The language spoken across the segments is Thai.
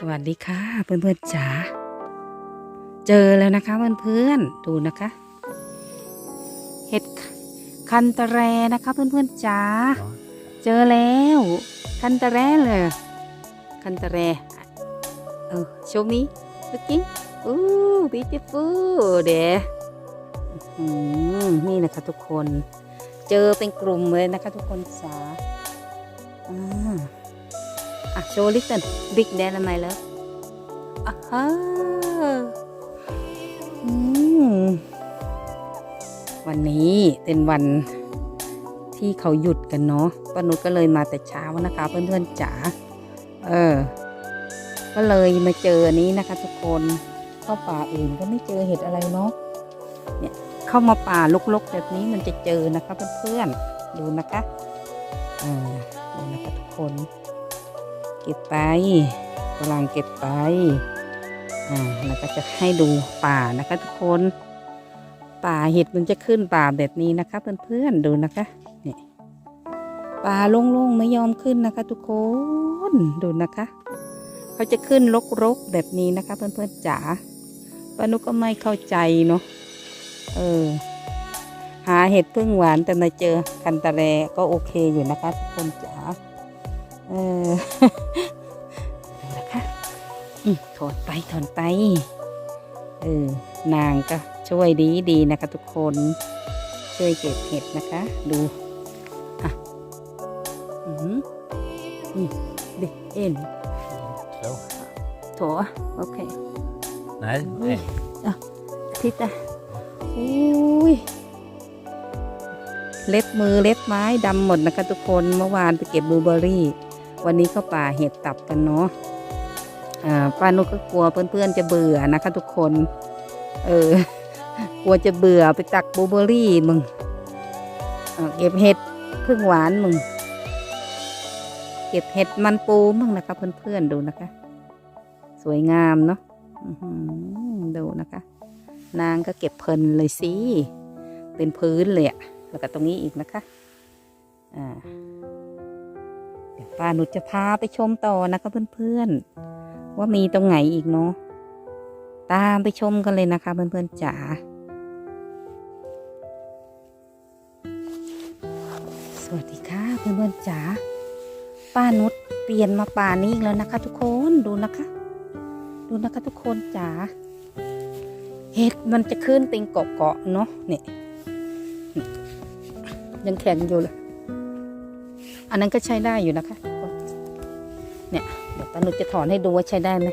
สวัสดีค่ะเพื่อนๆจ๋าเจอแล้วนะคะเพื่อนๆดูนะคะ เห็ดคันตะแรนะคะเพื่อนๆจ๋าเจอแล้ว คันตะแรเลยคันตะแรเออ show me looking อู้ beautiful เด้อืมนี่นะคะทุกคน เจอเป็นกลุ่มเลยนะคะทุกคนจ๋าอ่า อะโชว์ลิตเติ้ลบิ๊กแดนทำไมแล้วอะฮะวันนี้เป็นวันที่เขาหยุดกันเนาะป้านุชก็เลยมาแต่เช้านะคะ เพื่อนๆจ๋า เออ ก็เลยมาเจอนนี้นะคะ ทุกคนเข้าป่าอื่นก็ไม่เจอเห็ดอะไรเนาะ เนี่ยเข้ามาป่าลกๆแบบนี้มันจะเจอนะคะเพื่อนๆ ดูนะคะ อ่า ดูนะคะทุกคน เก็บไปกำลังเก็บไปอ่าแล้วก็จะให้ดูป่านะคะทุกคน ป่าเห็ดมันจะขึ้นป่าแบบนี้นะคะเพื่อนๆดูนะคะเนี่ยป่าโล่งๆไม่ยอมขึ้นนะคะ ทุกคนดูนะคะ เขาจะขึ้นรกๆแบบนี้นะคะ เพื่อนๆจ๋าป้านุก็ไม่เข้าใจเนาะเออหาเห็ดพึ่งหวานแต่มาเจอคันตะแรก็โอเคอยู่นะคะทุกคนจ๋า เออนะคะอืมถอนไปถอนไป เออ นางก็ช่วยดีดีนะคะทุกคน ช่วยเก็บเห็ดนะคะ ดูอะอืมอืมดิเอ็น Zo. โถโอเค Nej, nej. ทิศอะอุ้ยเล็บมือเล็บไม้ดำหมดนะคะทุกคนเมื่อวานไปเก็บบลูเบอร์รี่ วันนี้เข้าป่าเห็ดตับกันเนาะอ่าป้านุกก็กลัวเพื่อนๆจะเบื่อนะคะ ทุกคน เออ กลัวจะเบื่อไปตักบูเบอรี่มึงเก็บเห็ดพึ่งหวานมึง เก็บเห็ดมันปูมึงนะคะ เพื่อนๆดูนะคะ สวยงามเนาะอือหือดูนะคะ นางก็เก็บเพลินเลยสิ เป็นพื้นเลยอะแล้วก็ตรงนี้อีกนะคะ อ่า เดี๋ยวป้าหนุจะพาไปชมต่อนะคะเพื่อนๆ ว่ามีตรงไหนอีกเนาะตามไปชมกันเลยนะคะเพื่อนๆจ๋าสวัสดีค่ะเพื่อนๆจ๋าป้านุชเปลี่ยนมาป่านี้อีกแล้วนะคะ ทุกคนดูนะคะ ดูนะคะทุกคนจ๋าเห็ดมันจะขึ้นเป็นเกาะๆเนาะเนี่ยยังแข็งอยู่เลย อันนั้นก็ใช้ได้อยู่นะคะทุกคนเนี่ยเดี๋ยวป้านุชจะถอนให้ดูว่าใช้ได้ไหม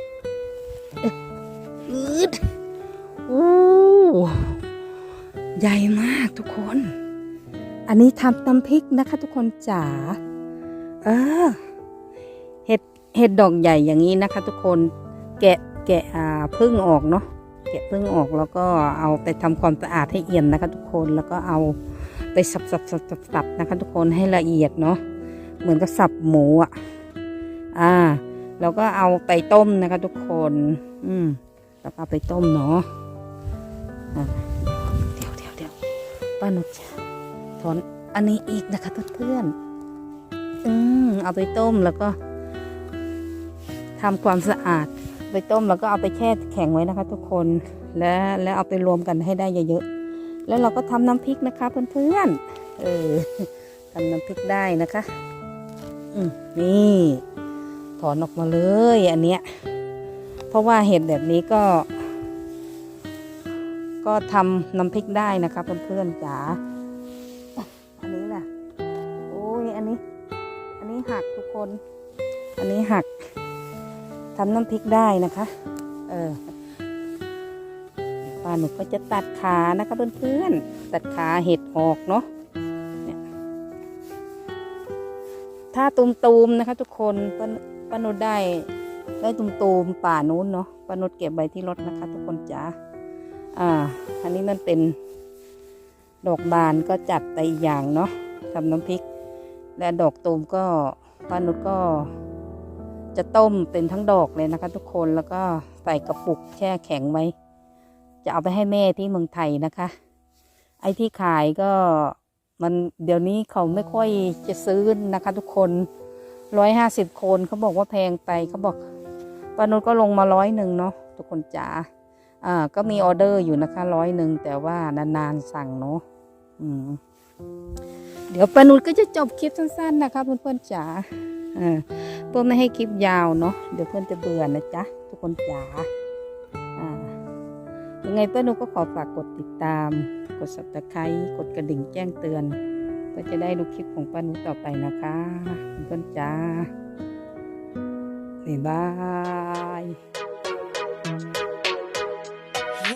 เอ๊ะอืดอู้ใหญ่มากทุกคน อันนี้ทำน้ำพริกนะคะ ทุกคนจ๋า เออ เห็ดเห็ดดอกใหญ่อย่างนี้นะคะ ทุกคน แกะแกะอ่าพึ่งออกเนาะแกะพึ่งออกแล้วก็เอาไปทำความสะอาดให้เอี่ยมนะคะ ทุกคนแล้วก็เอาไปสับสับสับสับสับนะคะ ทุกคนให้ละเอียดเนาะ เหมือนกับสับหมูอะ อ่า แล้วก็เอาไปต้มนะคะ ทุกคน อืมแล้วก็เอาไปต้มเนาะอะเดี๋ยวเดี๋ยวเดี๋ยวป้านุชถอนอันนี้อีกนะคะเพื่อนๆอืมเอาไปต้มแล้วก็ทำความสะอาดไปต้มแล้วก็เอาไปแช่แข็งไว้นะคะ ทุกคนแล้วแล้วเอาไปรวมกันให้ได้เยอะๆแล้วเราก็ทำน้ำพริกนะคะเพื่อนๆเออทำน้ำพริกได้นะคะ นี่ถอนออกมาเลยอันเนี้ย เพราะว่าเห็ดแบบนี้ก็ ก็ทำน้ำพริกได้นะคะเพื่อนๆจ๋าอันนี้ล่ะโอ้ยอันนี้ อันนี้หักทุกคน อันนี้หักทำน้ำพริกได้นะคะ เออป้าหนูก็จะตัดขานะคะเพื่อนๆตัดขาเห็ดออกเนาะ ถ้าตุมตูมๆนะคะ ทุกคนป้าป้านุชได้ได้ตุมตูมๆป่านู้นเนาะป้านุชเก็บไว้ที่รถนะคะ ทุกคนจ๋าอ่า อันนี้มันเป็นดอกบานก็จัดไปอีกอย่างเนาะทำน้ำพริก และดอกตูมก็ป้านุชก็จะต้มเป็นทั้งดอกเลยนะคะ ทุกคนแล้วก็ใส่กระปุกแช่แข็งไว้ จะเอาไปให้แม่ที่เมืองไทยนะคะ ไอ้ที่ขายก็ มันเดี๋ยวนี้เขาไม่ค่อยจะซื้อนะคะ ทุกคนร้อยห้าสิบคนเขาบอกว่าแพงไปเขาบอกป้านุชก็ลงมาร้อยหนึ่งเนาะทุกคนจ๋าอ่าก็มีออเดอร์อยู่นะคะร้อยหนึ่งแต่ว่านานๆสั่งเนาะอืมเดี๋ยวป้านุชก็จะจบคลิปสั้น ๆ นะคะเพื่อนๆจ๋าอ่าเพื่อไม่ให้คลิปยาวเนาะเดี๋ยวเพื่อนจะเบื่อนะจ๊ะทุกคนจ๋าอ่า ยังไงป้านุก็ขอฝากกดติดตาม กด subscribe กดกระดิ่งแจ้งเตือนก็จะได้ดูคลิปของป้านุต่อไปนะคะเพื่อนจ้าบ๊ายบาย